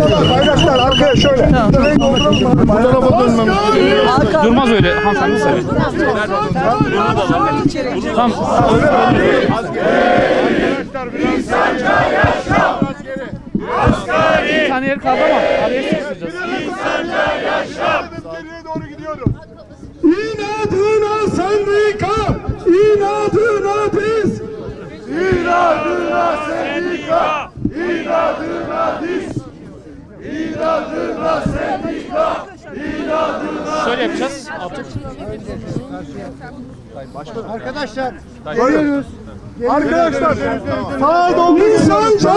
Bayraklar arkaya şöyle. Bu tarafa dönmem. Durmaz öyle hanımefendi söyle. Tamam. Bir tane yer kaldı ama araya sıkıştıracağız. Geriye doğru gidiyorum. İnadına sendika, inadına biz. İnadına sendika, inadına biz. İnadına sendika, inadına Şöyle yapacağız. Altı. Arkadaşlar geliyoruz. Arkadaşlar sağa doğru insanca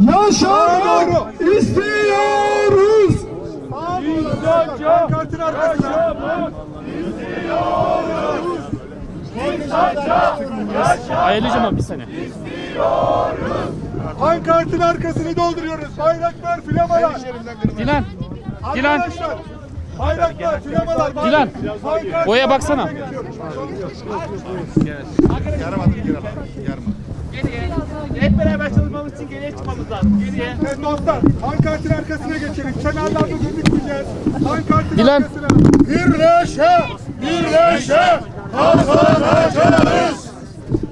yaşamak istiyoruz. İnsanca kartın arkasına. Ayarlayacağım abi bir saniye. Pankartın arkasını dolduruyoruz. Bayraklar, flamalar. Dilan. Dilan. Arkadaşlar, Bayraklar, flamalar. Dilan. Pankart- Boya baksana. Hep beraber çalışmamız için geriye çıkmamız lazım. Geriye. Evet dostlar, pankartın arkasına geçelim. Kenarlarda gözükmeyeceğiz. Pankartın Dilan. arkasına. Birleşe, birleşe kazanacağız.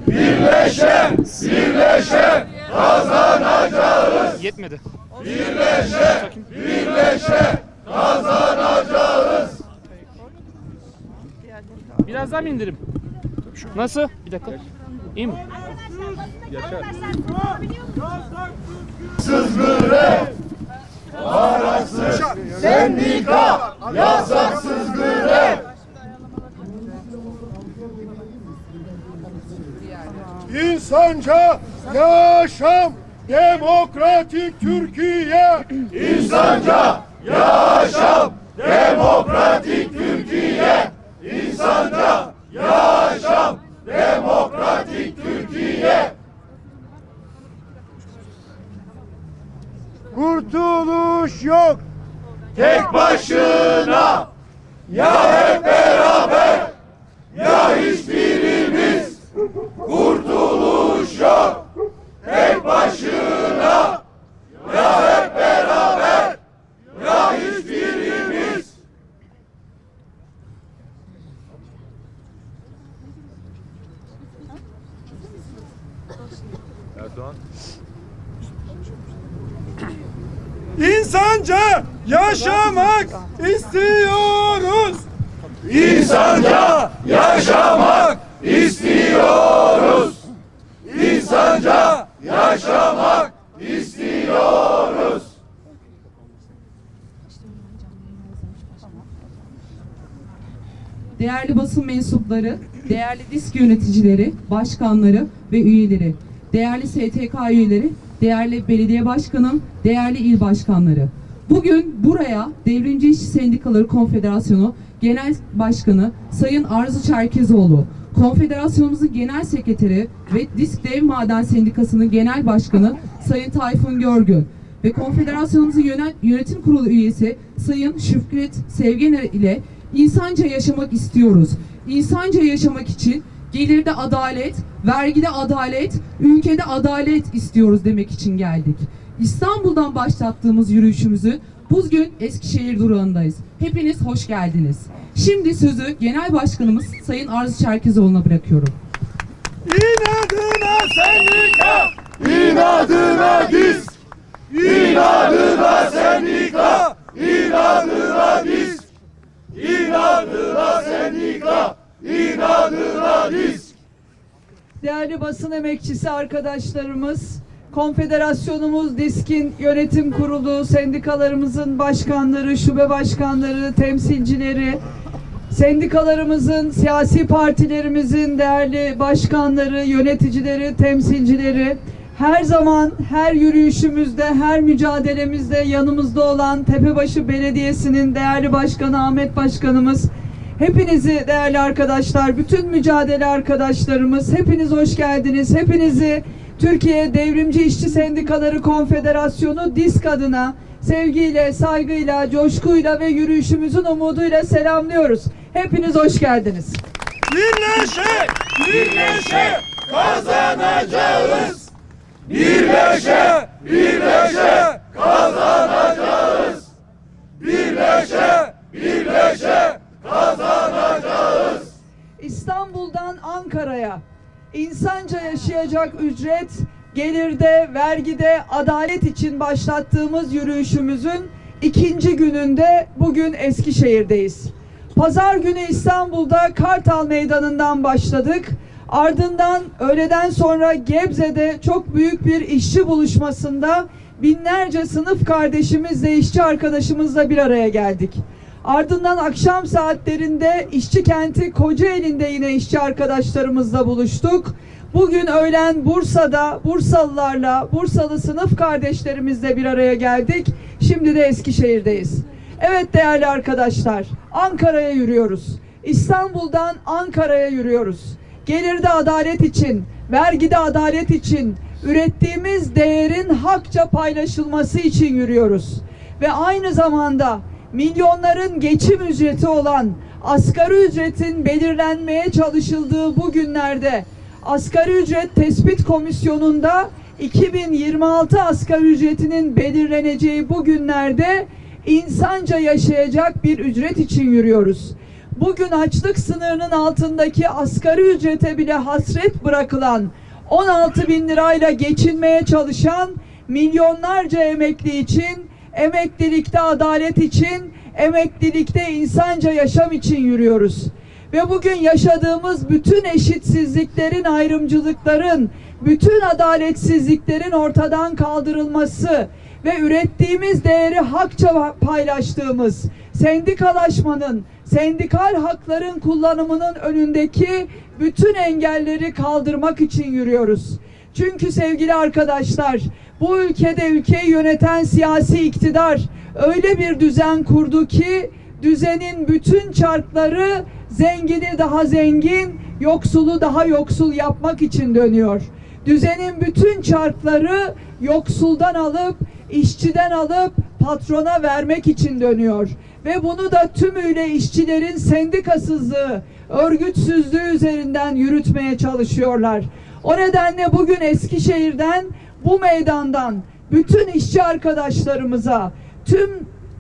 Birleşe, birleşe kazanacağız. Yetmedi. Birleşe, birleşe kazanacağız. Biraz daha mı indirim? Nasıl? Bir dakika. İyi mi? Sendika, yasaksız grev. İnsanca yaşam, demokratik Türkiye. İnsanca yaşam, demokratik Türkiye. İnsanca yaşam, demokratik Türkiye. Kurtuluş yok. Tek başına ya hep beraber ya hiçbirimiz kurtuluş yok. Tek başına ya hep beraber ya hiçbirimiz İnsanca yaşamak istiyoruz. İnsanca yaşamak istiyoruz. İnsanca yaşamak istiyoruz. Değerli basın mensupları, değerli disk yöneticileri, başkanları ve üyeleri, değerli STK üyeleri, değerli belediye başkanım, değerli il başkanları. Bugün buraya Devrimci İşçi Sendikaları Konfederasyonu Genel Başkanı Sayın Arzu Çerkezoğlu, Konfederasyonumuzun Genel Sekreteri ve Disk Dev Maden Sendikası'nın Genel Başkanı Sayın Tayfun Görgün ve Konfederasyonumuzun yönet- yönetim kurulu üyesi Sayın Şükrü Sevgener ile insanca yaşamak istiyoruz. İnsanca yaşamak için gelirde adalet, vergide adalet, ülkede adalet istiyoruz demek için geldik. İstanbul'dan başlattığımız yürüyüşümüzü bugün Eskişehir durağındayız. Hepiniz hoş geldiniz. Şimdi sözü Genel Başkanımız Sayın Arzu Çerkezoğlu'na bırakıyorum. İnadına sendika, inadına diz. İnadına sendika, inadına diz. İnadına sendika, inadına diz. Değerli basın emekçisi arkadaşlarımız, Konfederasyonumuz DİSK'in yönetim kurulu, sendikalarımızın başkanları, şube başkanları, temsilcileri, sendikalarımızın, siyasi partilerimizin değerli başkanları, yöneticileri, temsilcileri, her zaman her yürüyüşümüzde, her mücadelemizde yanımızda olan Tepebaşı Belediyesi'nin değerli başkanı Ahmet Başkanımız, Hepinizi değerli arkadaşlar, bütün mücadele arkadaşlarımız, hepiniz hoş geldiniz. Hepinizi Türkiye Devrimci İşçi Sendikaları Konfederasyonu DİSK adına sevgiyle, saygıyla, coşkuyla ve yürüyüşümüzün umuduyla selamlıyoruz. Hepiniz hoş geldiniz. Birleşe, birleşe kazanacağız. Birleşe, birleşe kazanacağız. İstanbul'dan Ankara'ya insanca yaşayacak ücret, gelirde, vergide adalet için başlattığımız yürüyüşümüzün ikinci gününde bugün Eskişehir'deyiz. Pazar günü İstanbul'da Kartal Meydanı'ndan başladık. Ardından öğleden sonra Gebze'de çok büyük bir işçi buluşmasında binlerce sınıf kardeşimizle, işçi arkadaşımızla bir araya geldik. Ardından akşam saatlerinde işçi kenti Kocaeli'nde yine işçi arkadaşlarımızla buluştuk. Bugün öğlen Bursa'da Bursalılarla, Bursalı sınıf kardeşlerimizle bir araya geldik. Şimdi de Eskişehir'deyiz. Evet değerli arkadaşlar, Ankara'ya yürüyoruz. İstanbul'dan Ankara'ya yürüyoruz. Gelirde adalet için, vergide adalet için, ürettiğimiz değerin hakça paylaşılması için yürüyoruz. Ve aynı zamanda milyonların geçim ücreti olan asgari ücretin belirlenmeye çalışıldığı bu günlerde asgari ücret tespit komisyonunda 2026 asgari ücretinin belirleneceği bu günlerde insanca yaşayacak bir ücret için yürüyoruz. Bugün açlık sınırının altındaki asgari ücrete bile hasret bırakılan 16 bin lirayla geçinmeye çalışan milyonlarca emekli için, emeklilikte adalet için, emeklilikte insanca yaşam için yürüyoruz. Ve bugün yaşadığımız bütün eşitsizliklerin, ayrımcılıkların, bütün adaletsizliklerin ortadan kaldırılması ve ürettiğimiz değeri hakça paylaştığımız sendikalaşmanın, sendikal hakların kullanımının önündeki bütün engelleri kaldırmak için yürüyoruz. Çünkü sevgili arkadaşlar, bu ülkede ülkeyi yöneten siyasi iktidar öyle bir düzen kurdu ki düzenin bütün çarkları zengini daha zengin, yoksulu daha yoksul yapmak için dönüyor. Düzenin bütün çarkları yoksuldan alıp, işçiden alıp patrona vermek için dönüyor. Ve bunu da tümüyle işçilerin sendikasızlığı, örgütsüzlüğü üzerinden yürütmeye çalışıyorlar. O nedenle bugün Eskişehir'den, bu meydandan bütün işçi arkadaşlarımıza, tüm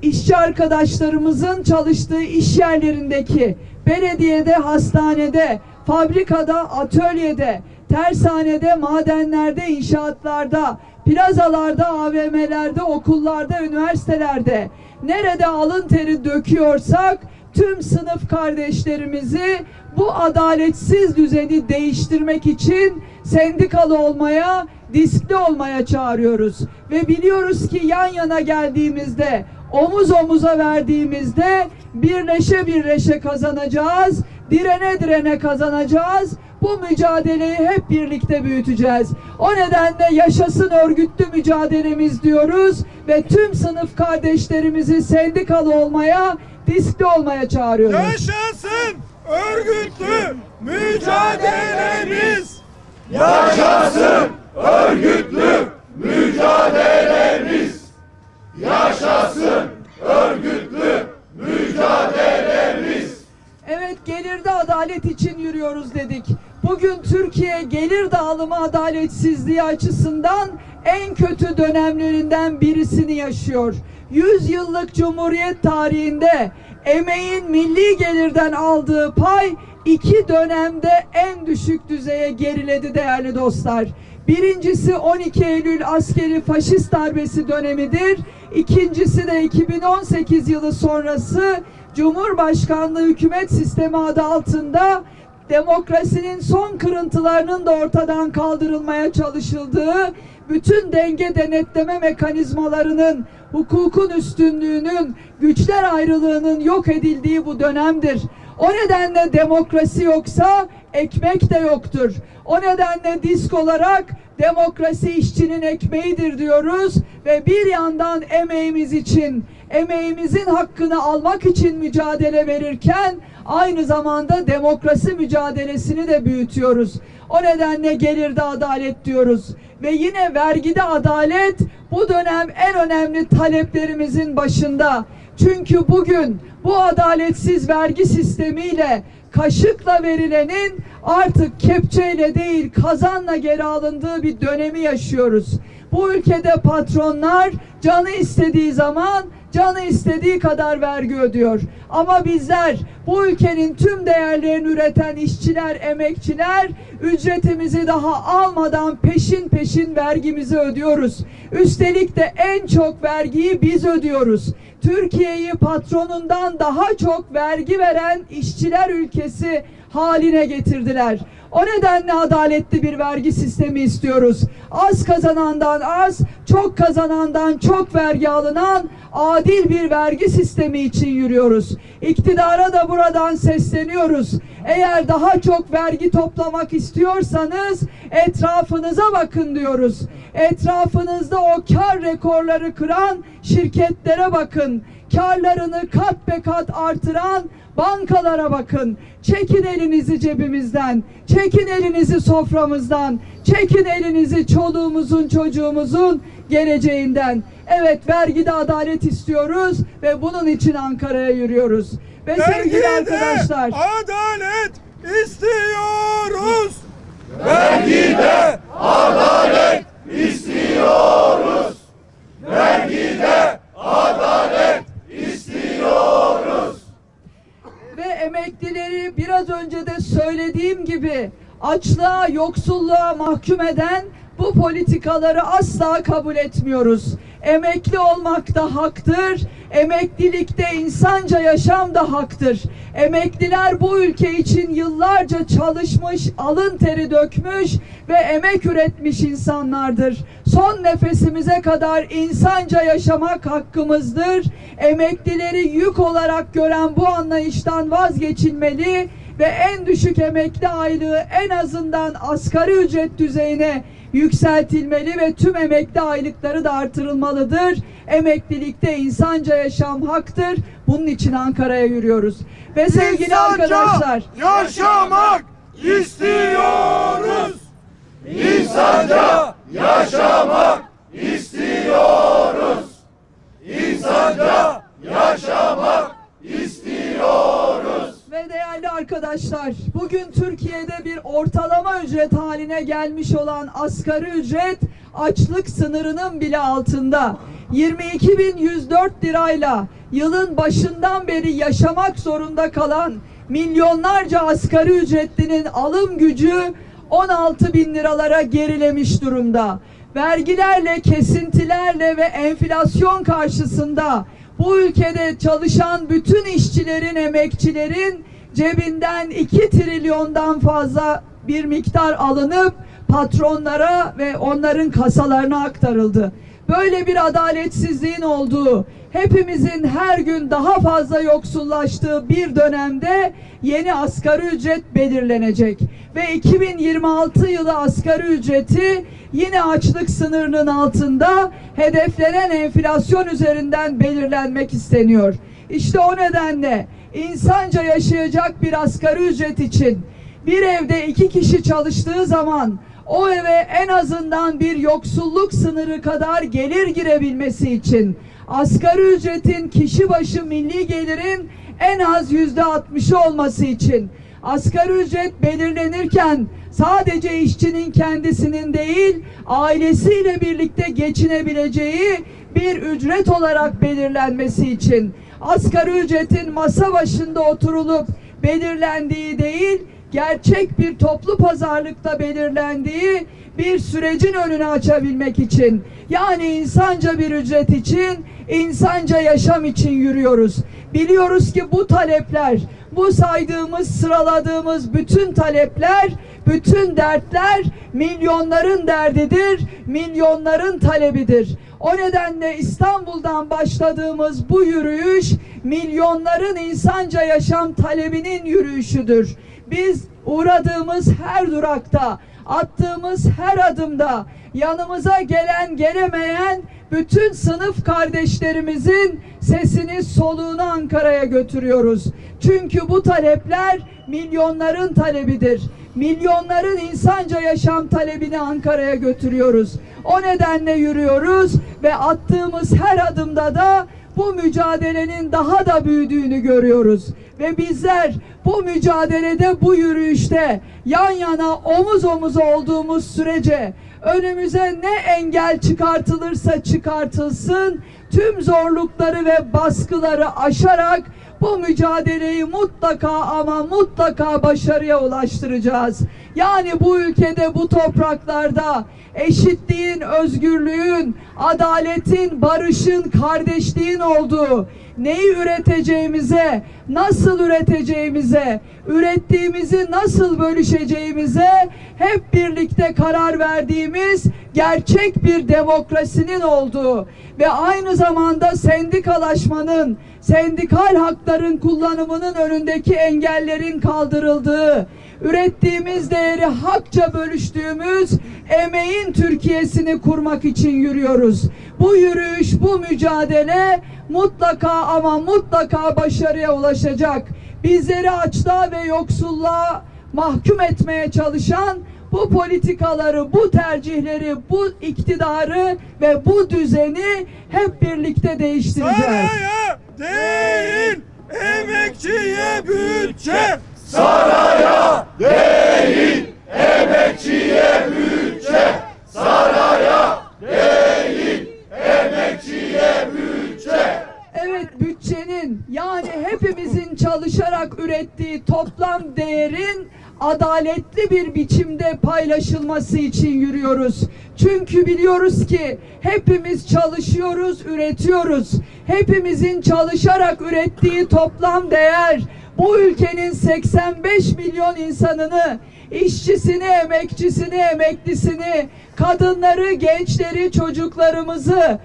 işçi arkadaşlarımızın çalıştığı iş yerlerindeki belediyede, hastanede, fabrikada, atölyede, tersanede, madenlerde, inşaatlarda, plazalarda, AVM'lerde, okullarda, üniversitelerde nerede alın teri döküyorsak tüm sınıf kardeşlerimizi bu adaletsiz düzeni değiştirmek için sendikalı olmaya, diskli olmaya çağırıyoruz. Ve biliyoruz ki yan yana geldiğimizde, omuz omuza verdiğimizde birleşe birleşe kazanacağız, direne direne kazanacağız. Bu mücadeleyi hep birlikte büyüteceğiz. O nedenle yaşasın örgütlü mücadelemiz diyoruz ve tüm sınıf kardeşlerimizi sendikalı olmaya, diskli olmaya çağırıyoruz. Yaşasın örgütlü mücadelemiz. Evet gelirde adalet için yürüyoruz dedik. Bugün Türkiye gelir dağılımı adaletsizliği açısından en kötü dönemlerinden birisini yaşıyor. 100 yıllık Cumhuriyet tarihinde emeğin milli gelirden aldığı pay iki dönemde en düşük düzeye geriledi değerli dostlar. Birincisi 12 Eylül askeri faşist darbesi dönemidir. İkincisi de 2018 yılı sonrası Cumhurbaşkanlığı hükümet sistemi adı altında demokrasinin son kırıntılarının da ortadan kaldırılmaya çalışıldığı, bütün denge denetleme mekanizmalarının, hukukun üstünlüğünün, güçler ayrılığının yok edildiği bu dönemdir. O nedenle demokrasi yoksa ekmek de yoktur. O nedenle disk olarak demokrasi işçinin ekmeğidir diyoruz ve bir yandan emeğimiz için, emeğimizin hakkını almak için mücadele verirken aynı zamanda demokrasi mücadelesini de büyütüyoruz. O nedenle gelirde adalet diyoruz ve yine vergide adalet bu dönem en önemli taleplerimizin başında. Çünkü bugün bu adaletsiz vergi sistemiyle kaşıkla verilenin artık kepçeyle değil kazanla geri alındığı bir dönemi yaşıyoruz. Bu ülkede patronlar canı istediği zaman canı istediği kadar vergi ödüyor. Ama bizler bu ülkenin tüm değerlerini üreten işçiler, emekçiler ücretimizi daha almadan peşin peşin vergimizi ödüyoruz. Üstelik de en çok vergiyi biz ödüyoruz. Türkiye'yi patronundan daha çok vergi veren işçiler ülkesi haline getirdiler. O nedenle adaletli bir vergi sistemi istiyoruz. Az kazanandan az, çok kazanandan çok vergi alınan adil bir vergi sistemi için yürüyoruz. İktidara da buradan sesleniyoruz. Eğer daha çok vergi toplamak istiyorsanız etrafınıza bakın diyoruz. Etrafınızda o kar rekorları kıran şirketlere bakın. Karlarını kat be kat artıran bankalara bakın. Çekin elinizi cebimizden. Çekin elinizi soframızdan. Çekin elinizi çoluğumuzun çocuğumuzun geleceğinden. Evet vergide adalet istiyoruz ve bunun için Ankara'ya yürüyoruz. Ve sevgili arkadaşlar adalet istiyoruz. ve biraz önce de söylediğim gibi açlığa, yoksulluğa mahkum eden bu politikaları asla kabul etmiyoruz. Emekli olmak da haktır. Emeklilikte insanca yaşam da haktır. Emekliler bu ülke için yıllarca çalışmış, alın teri dökmüş ve emek üretmiş insanlardır. Son nefesimize kadar insanca yaşamak hakkımızdır. Emeklileri yük olarak gören bu anlayıştan vazgeçilmeli ve en düşük emekli aylığı en azından asgari ücret düzeyine yükseltilmeli ve tüm emekli aylıkları da artırılmalıdır. Emeklilikte insanca yaşam haktır. Bunun için Ankara'ya yürüyoruz. Ve sevgili İnsanca arkadaşlar, yaşamak istiyoruz. İnsanca yaşamak istiyoruz. İnsanca yaşamak istiyoruz. Ve değerli arkadaşlar, bugün Türkiye'de bir ortalama ücret haline gelmiş olan asgari ücret açlık sınırının bile altında. 22.104 lirayla yılın başından beri yaşamak zorunda kalan milyonlarca asgari ücretlinin alım gücü 16 bin liralara gerilemiş durumda. Vergilerle, kesintilerle ve enflasyon karşısında bu ülkede çalışan bütün işçilerin, emekçilerin cebinden 2 trilyondan fazla bir miktar alınıp patronlara ve onların kasalarına aktarıldı. Böyle bir adaletsizliğin olduğu, hepimizin her gün daha fazla yoksullaştığı bir dönemde yeni asgari ücret belirlenecek. Ve 2026 yılı asgari ücreti yine açlık sınırının altında hedeflenen enflasyon üzerinden belirlenmek isteniyor. İşte o nedenle insanca yaşayacak bir asgari ücret için bir evde iki kişi çalıştığı zaman o eve en azından bir yoksulluk sınırı kadar gelir girebilmesi için asgari ücretin kişi başı milli gelirin en az yüzde altmışı olması için asgari ücret belirlenirken sadece işçinin kendisinin değil ailesiyle birlikte geçinebileceği bir ücret olarak belirlenmesi için asgari ücretin masa başında oturulup belirlendiği değil gerçek bir toplu pazarlıkta belirlendiği bir sürecin önünü açabilmek için yani insanca bir ücret için insanca yaşam için yürüyoruz. Biliyoruz ki bu talepler bu saydığımız sıraladığımız bütün talepler bütün dertler milyonların derdidir, milyonların talebidir. O nedenle İstanbul'dan başladığımız bu yürüyüş milyonların insanca yaşam talebinin yürüyüşüdür. Biz uğradığımız her durakta, attığımız her adımda yanımıza gelen gelemeyen bütün sınıf kardeşlerimizin sesini soluğunu Ankara'ya götürüyoruz. Çünkü bu talepler milyonların talebidir. Milyonların insanca yaşam talebini Ankara'ya götürüyoruz. O nedenle yürüyoruz ve attığımız her adımda da bu mücadelenin daha da büyüdüğünü görüyoruz. Ve bizler bu mücadelede, bu yürüyüşte yan yana omuz omuza olduğumuz sürece önümüze ne engel çıkartılırsa çıkartılsın tüm zorlukları ve baskıları aşarak bu mücadeleyi mutlaka ama mutlaka başarıya ulaştıracağız. Yani bu ülkede, bu topraklarda eşitliğin, özgürlüğün, adaletin, barışın, kardeşliğin olduğu neyi üreteceğimize, nasıl üreteceğimize, ürettiğimizi nasıl bölüşeceğimize hep birlikte karar verdiğimiz gerçek bir demokrasinin olduğu ve aynı zamanda sendikalaşmanın, sendikal hakların kullanımının önündeki engellerin kaldırıldığı, ürettiğimiz değeri hakça bölüştüğümüz emeğin Türkiye'sini kurmak için yürüyoruz. Bu yürüyüş, bu mücadele mutlaka ama mutlaka başarıya ulaşacak. Bizleri açlığa ve yoksulluğa mahkum etmeye çalışan bu politikaları, bu tercihleri, bu iktidarı ve bu düzeni hep birlikte değiştireceğiz. Saraya değil, emekçiye bütçe. Evet bütçenin yani hepimizin çalışarak ürettiği toplam değerin adaletli bir biçimde paylaşılması için yürüyoruz. Çünkü biliyoruz ki hepimiz çalışıyoruz, üretiyoruz. Hepimizin çalışarak ürettiği toplam değer bu ülkenin 85 milyon insanını işçisini, emekçisini, emeklisini, kadınları, gençleri, çocuklarımızı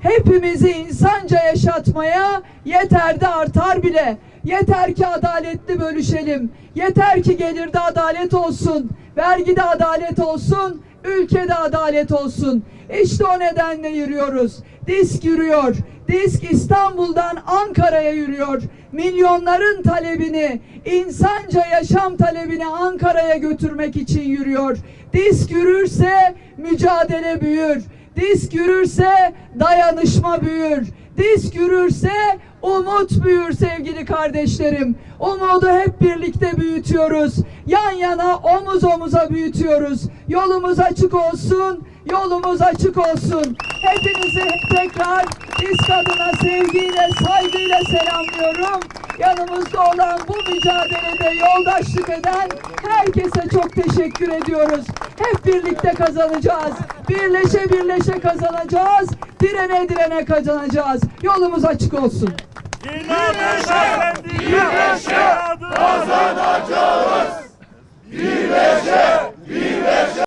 hepimizi insanca yaşatmaya yeter artar bile. Yeter ki adaletli bölüşelim. Yeter ki gelirde adalet olsun. Vergide adalet olsun. Ülkede adalet olsun. İşte o nedenle yürüyoruz. Disk yürüyor. Disk İstanbul'dan Ankara'ya yürüyor. Milyonların talebini, insanca yaşam talebini Ankara'ya götürmek için yürüyor. Disk yürürse mücadele büyür. Disk yürürse dayanışma büyür. Disk yürürse umut büyür sevgili kardeşlerim. Umudu hep birlikte büyütüyoruz. Yan yana omuz omuza büyütüyoruz. Yolumuz açık olsun. Yolumuz açık olsun. Hepinizi tekrar disk adına sevgiyle, saygıyla selamlıyorum. Yanımızda olan bu mücadelede yoldaşlık eden herkese çok teşekkür ediyoruz. Hep birlikte kazanacağız. Birleşe birleşe kazanacağız. Direne direne kazanacağız. Yolumuz açık olsun. Birleşe, birleşe kazanacağız. Birleşe, birleşe.